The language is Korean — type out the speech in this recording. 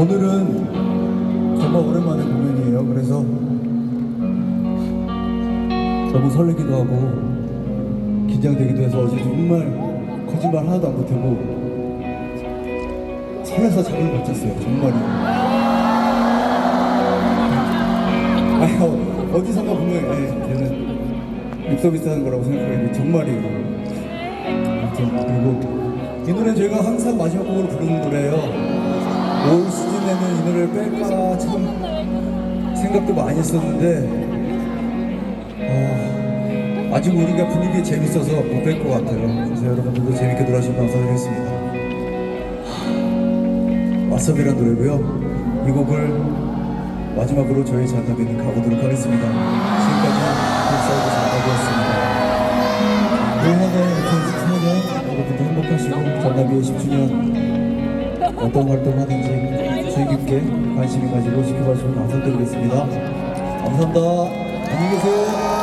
오늘은 정말 오랜만에 공연이에요. 그래서 너무 설레기도 하고 긴장되기도 해서 어제 정말 거짓말 하나도 안 못하고 설레서 잠을 못 잤어요. 정말이요. 아유 어디선가 분명히 에 저는 립서비스 하는 거라고 생각했는데 정말이에요. 그리고 이 노래 저희가 항상 마지막 곡으로 부르는 노래예요. 노래를 뺄까 참 생각도 많이 했었는데 어, 아직 우리가 분위기 재밌어서 못 뺄 것 같아요. 그래서 여러분들도 재밌게 놀아주시면 감사드리겠습니다. 왓썹이라는 노래고요. 이 곡을 마지막으로 저희 잔나비는 가보도록 하겠습니다. 지금까지 빅사이드 잔나비였습니다. 내년에 2014년 여러분들 행복하시고 잔나비의 10주년 어떤 활동하는지 주의 깊게 관심을 가지고 지켜봐 주시면 감사드리겠습니다. 감사합니다. 안녕히 계세요.